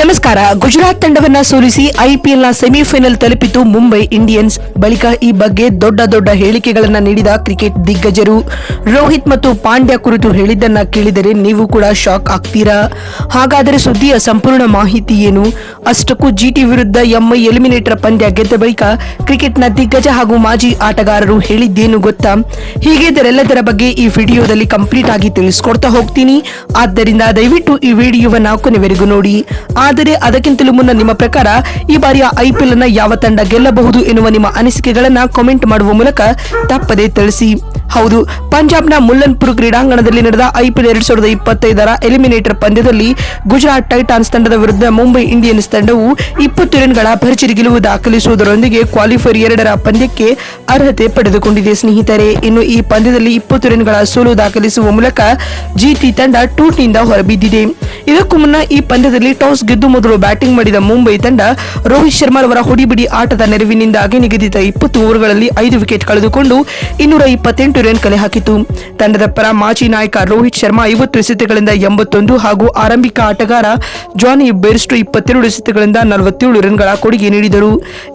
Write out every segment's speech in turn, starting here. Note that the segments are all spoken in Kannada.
ನಮಸ್ಕಾರ. ಗುಜರಾತ್ ತಂಡವನ್ನ ಸೋಲಿಸಿ ಐಪಿಎಲ್ನ ಸೆಮಿಫೈನಲ್ ತಲುಪಿತು ಮುಂಬೈ ಇಂಡಿಯನ್ಸ್. ಬಳಿಕ ಈ ಬಗ್ಗೆ ದೊಡ್ಡ ದೊಡ್ಡ ಹೇಳಿಕೆಗಳನ್ನ ನೀಡಿದ ಕ್ರಿಕೆಟ್ ದಿಗ್ಗಜರು. ರೋಹಿತ್ ಮತ್ತು ಪಾಂಡ್ಯ ಕುರಿತು ಹೇಳಿದ್ದನ್ನ ಕೇಳಿದರೆ ನೀವು ಕೂಡ ಶಾಕ್ ಆಗ್ತೀರಾ? ಹಾಗಾದರೆ ಸುದ್ದಿಯ ಸಂಪೂರ್ಣ ಮಾಹಿತಿ ಏನು? ಅಷ್ಟಕ್ಕೂ ಜಿಟಿ ವಿರುದ್ಧ ಎಂಐ ಎಲಿಮಿನೇಟರ್ ಪಂದ್ಯ ಗೆದ್ದ ಬಳಿಕ ಕ್ರಿಕೆಟ್ನ ದಿಗ್ಗಜ ಹಾಗೂ ಮಾಜಿ ಆಟಗಾರರು ಹೇಳಿದ್ದೇನು ಗೊತ್ತಾ? ಹೀಗಿದ್ದರೆಲ್ಲದರ ಬಗ್ಗೆ ಈ ವಿಡಿಯೋದಲ್ಲಿ ಕಂಪ್ಲೀಟ್ ಆಗಿ ತಿಳಿಸ್ಕೊಡ್ತಾ ಹೋಗ್ತೀನಿ. ಆದ್ದರಿಂದ ದಯವಿಟ್ಟು ಈ ವಿಡಿಯೋವನ್ನು ಕೊನೆವರೆಗೂ ನೋಡಿ. ಆದರೆ ಅದಕ್ಕಿಂತಲೂ ಮುನ್ನ ನಿಮ್ಮ ಪ್ರಕಾರ ಈ ಬಾರಿಯ ಐಪಿಎಲ್ ಅನ್ನ ಯಾವ ತಂಡ ಗೆಲ್ಲಬಹುದು ಎನ್ನುವ ನಿಮ್ಮ ಅನಿಸಿಕೆಗಳನ್ನ ಕಾಮೆಂಟ್ ಮಾಡುವ ಮೂಲಕ ತಪ್ಪದೇ ತಿಳಿಸಿ. ಹೌದು, ಪಂಜಾಬ್ನ ಮುಲ್ಲನ್ಪುರ್ ಕ್ರೀಡಾಂಗಣದಲ್ಲಿ ನಡೆದ ಐಪಿಎಲ್ ಎರಡ್ ಸಾವಿರದ ಇಪ್ಪತ್ತೈದರ ಎಲಿಮಿನೇಟರ್ ಪಂದ್ಯದಲ್ಲಿ ಗುಜರಾತ್ ಟೈಟಾನ್ಸ್ ತಂಡದ ವಿರುದ್ಧ ಮುಂಬೈ ಇಂಡಿಯನ್ಸ್ ತಂಡವು ಇಪ್ಪತ್ತು ರನ್ಗಳ ಭರ್ಜರಿ ಗೆಲುವು ದಾಖಲಿಸುವುದರೊಂದಿಗೆ ಕ್ವಾಲಿಫೈರ್ ಎರಡರ ಪಂದ್ಯಕ್ಕೆ ಅರ್ಹತೆ ಪಡೆದುಕೊಂಡಿದೆ, ಸ್ನೇಹಿತರೆ. ಇನ್ನು ಈ ಪಂದ್ಯದಲ್ಲಿ ಇಪ್ಪತ್ತು ರನ್ಗಳ ಸೋಲು ದಾಖಲಿಸುವ ಮೂಲಕ ಜಿಟಿ ತಂಡ ಟೂರ್ನಿಯಿಂದ ಹೊರಬಿದ್ದಿದೆ. ಇದಕ್ಕೂ ಮುನ್ನ ಈ ಪಂದ್ಯದಲ್ಲಿ ಟಾಸ್ ಗೆದ್ದು ಮೊದಲು ಬ್ಯಾಟಿಂಗ್ ಮಾಡಿದ ಮುಂಬೈ ತಂಡ ರೋಹಿತ್ ಶರ್ಮಾ ಅವರ ಹುಡಿಬಿಡಿ ಆಟದ ನೆರವಿನಿಂದಾಗಿ ನಿಗದಿತ ಇಪ್ಪತ್ತು ಓವರ್ಗಳಲ್ಲಿ ಐದು ವಿಕೆಟ್ ಕಳೆದುಕೊಂಡು ಇನ್ನೂರ ಇಪ್ಪತ್ತೆಂಟು ರನ್ ಕಲೆ ಹಾಕಿತು ತಂಡದ ಪರ ಮಾಜಿ ನಾಯಕ ರೋಹಿತ್ ಶರ್ಮಾ ಐವತ್ತು ಎಸೆತಗಳಿಂದ ಎಂಬತ್ತೊಂದು ಹಾಗೂ ಆರಂಭಿಕ ಆಟಗಾರ ಜಾನಿ ಬೆರ್ಸ್ಟು ಇಪ್ಪತ್ತೆರಡು ಎಸೆತಗಳಿಂದ ನಲವತ್ತೇಳು ರನ್ಗಳ ಕೊಡುಗೆ ನೀಡಿದರು.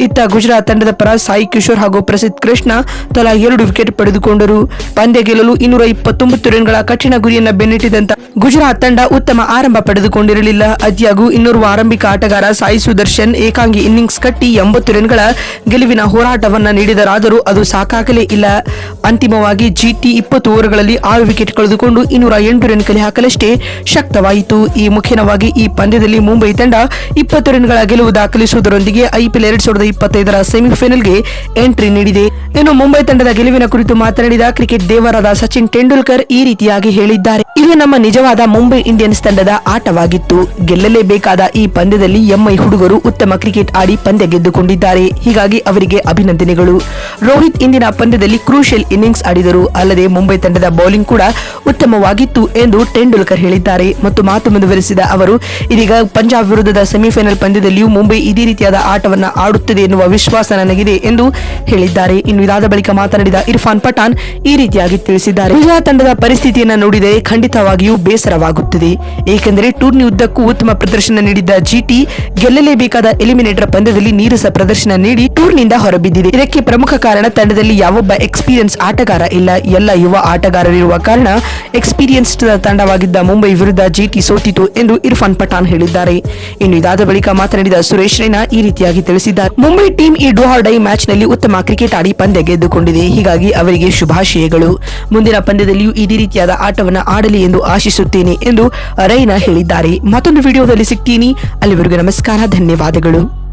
ಇತ್ತ ಗುಜರಾತ್ ತಂಡದ ಪರ ಸಾಯಿ ಕಿಶೋರ್ ಹಾಗೂ ಪ್ರಸಿದ್ಧ ಕೃಷ್ಣ ತಲಾ ಎರಡು ವಿಕೆಟ್ ಪಡೆದುಕೊಂಡರು. ಪಂದ್ಯ ಗೆಲ್ಲಲು ಇನ್ನೂರ ಇಪ್ಪತ್ತೊಂಬತ್ತು ರನ್ಗಳ ಕಠಿಣ ಗುರಿಯನ್ನ ಬೆನ್ನಟ್ಟಿದಂತ ಗುಜರಾತ್ ತಂಡ ಉತ್ತಮ ಆರಂಭ ಪಡೆದುಕೊಂಡಿರಲಿಲ್ಲ. ಅದ್ಯಾಗೂ ಇನ್ನೋರ್ವ ಆರಂಭಿಕ ಆಟಗಾರ ಸಾಯಿ ಸುದರ್ಶನ್ ಏಕಾಂಗಿ ಇನ್ನಿಂಗ್ಸ್ ಕಟ್ಟಿ ಎಂಬತ್ತು ರನ್ಗಳ ಗೆಲುವಿನ ಹೋರಾಟವನ್ನ ನೀಡಿದರಾದರೂ ಅದು ಸಾಕಾಗಲೇ ಇಲ್ಲ. ಅಂತಿಮವಾಗಿ ಜಿಟಿ ಇಪ್ಪತ್ತು ಓವರ್ಗಳಲ್ಲಿ ಆರು ವಿಕೆಟ್ ಕಳೆದುಕೊಂಡು ಇನ್ನೂರ ಎಂಟು ರನ್ ಕಲೆ ಹಾಕಲಷ್ಟೇ ಶಕ್ತವಾಯಿತು. ಈ ಮುಖ್ಯವಾಗಿ ಈ ಪಂದ್ಯದಲ್ಲಿ ಮುಂಬೈ ತಂಡ ಇಪ್ಪತ್ತು ರನ್ಗಳ ಗೆಲುವು ದಾಖಲಿಸುವುದರೊಂದಿಗೆ ಐಪಿಎಲ್ ಎರಡ್ ಸಾವಿರದ ಇಪ್ಪತ್ತೈದರ ಸೆಮಿಫೈನಲ್ಗೆ ಎಂಟ್ರಿ ನೀಡಿದೆ. ಇನ್ನು ಮುಂಬೈ ತಂಡದ ಗೆಲುವಿನ ಕುರಿತು ಮಾತನಾಡಿದ ಕ್ರಿಕೆಟ್ ದೇವರಾದ ಸಚಿನ್ ತೆಂಡೂಲ್ಕರ್ ಈ ರೀತಿಯಾಗಿ ಹೇಳಿದ್ದಾರೆ. ಇದು ನಮ್ಮ ನಿಜವಾದ ಮುಂಬೈ ಇಂಡಿಯನ್ಸ್ ತಂಡದ ಆಟವಾಗಿತ್ತು. ಗೆಲ್ಲಲೇಬೇಕಾದ ಈ ಪಂದ್ಯದಲ್ಲಿ ಎಂಐ ಹುಡುಗರು ಉತ್ತಮ ಕ್ರಿಕೆಟ್ ಆಡಿ ಪಂದ್ಯ ಗೆದ್ದುಕೊಂಡಿದ್ದಾರೆ. ಹೀಗಾಗಿ ಅವರಿಗೆ ಅಭಿನಂದನೆಗಳು. ರೋಹಿತ್ ಇಂದಿನ ಪಂದ್ಯದಲ್ಲಿ ಕ್ರೂಷಿಯಲ್ ಇನ್ನಿಂಗ್ಸ್ ಆಡಿದರು. ಅಲ್ಲದೆ ಮುಂಬೈ ತಂಡದ ಬೌಲಿಂಗ್ ಕೂಡ ಉತ್ತಮವಾಗಿತ್ತು ಎಂದು ತೆಂಡೂಲ್ಕರ್ ಹೇಳಿದ್ದಾರೆ. ಮತ್ತು ಮಾತು ಮುಂದುವರೆಸಿದ ಅವರು, ಇದೀಗ ಪಂಜಾಬ್ ವಿರುದ್ಧದ ಸೆಮಿಫೈನಲ್ ಪಂದ್ಯದಲ್ಲಿಯೂ ಮುಂಬೈ ಇದೇ ರೀತಿಯಾದ ಆಟವನ್ನು ಆಡುತ್ತದೆ ಎನ್ನುವ ವಿಶ್ವಾಸ ನನಗಿದೆ ಎಂದು ಹೇಳಿದ್ದಾರೆ. ಇನ್ನು ಇದಾದ ಬಳಿಕ ಮಾತನಾಡಿದ ಇರ್ಫಾನ್ ಪಠಾನ್ ಈ ರೀತಿಯಾಗಿ ತಿಳಿಸಿದ್ದಾರೆ. ಗುಜರಾತ್ ತಂಡದ ಪರಿಸ್ಥಿತಿಯನ್ನು ನೋಡಿದರೆ ಖಂಡಿತವಾಗಿಯೂ ಬೇಸರವಾಗುತ್ತದೆ. ಏಕೆಂದರೆ ಟೂರ್ನಿ ಉದ್ದಕ್ಕೂ ಉತ್ತಮ ಪ್ರದರ್ಶನ ನೀಡಿದ್ದ ಜಿಟಿ ಗೆಲ್ಲಲೇಬೇಕಾದ ಎಲಿಮಿನೇಟರ್ ಪಂದ್ಯದಲ್ಲಿ ನೀರಸ ಪ್ರದರ್ಶನ ನೀಡಿ ಟೂರ್ನಿಂದ ಹೊರಬಿದ್ದಿದೆ. ಇದಕ್ಕೆ ಪ್ರಮುಖ ಕಾರಣ ತಂಡದಲ್ಲಿ ಯಾವೊಬ್ಬ ಎಕ್ಸ್ಪೀರಿಯನ್ಸ್ ಆಟಗಾರ ಇಲ್ಲ. ಎಲ್ಲ ಯುವ ಆಟಗಾರರಿರುವ ಕಾರಣ ಎಕ್ಸ್ಪೀರಿಯನ್ಸ್ ತಂಡವಾಗಿದ್ದ ಮುಂಬೈ ವಿರುದ್ಧ ಜಿಟಿ ಸೋತಿತು ಎಂದು ಇರ್ಫಾನ್ ಪಠಾನ್ ಹೇಳಿದ್ದಾರೆ. ಇನ್ನು ಇದಾದ ಬಳಿಕ ಮಾತನಾಡಿದ ಸುರೇಶ್ ರೈನಾ ಈ ರೀತಿಯಾಗಿ ತಿಳಿಸಿದ್ದಾರೆ. ಮುಂಬೈ ಟೀಮ್ ಈ ಡೋಹಾ ಡೈ ಮ್ಯಾಚ್ನಲ್ಲಿ ಉತ್ತಮ ಕ್ರಿಕೆಟ್ ಆಡಿ ಪಂದ್ಯ ಗೆದ್ದುಕೊಂಡಿದೆ. ಹೀಗಾಗಿ ಅವರಿಗೆ ಶುಭಾಶಯಗಳು. ಮುಂದಿನ ಪಂದ್ಯದಲ್ಲಿಯೂ ಇದೇ ರೀತಿಯಾದ ಆಟವನ್ನು ಆಡಲಿ ಎಂದು ಆಶಿಸುತ್ತೇನೆ ಎಂದು ರೈನಾ ಹೇಳಿದ್ದಾರೆ. ಮತ್ತೊಂದು ವಿಡಿಯೋದಲ್ಲಿ ಸಿಗ್ತೀನಿ. ಅಲ್ಲಿವರೆಗೂ ನಮಸ್ಕಾರ ಧನ್ಯವಾದಗಳು.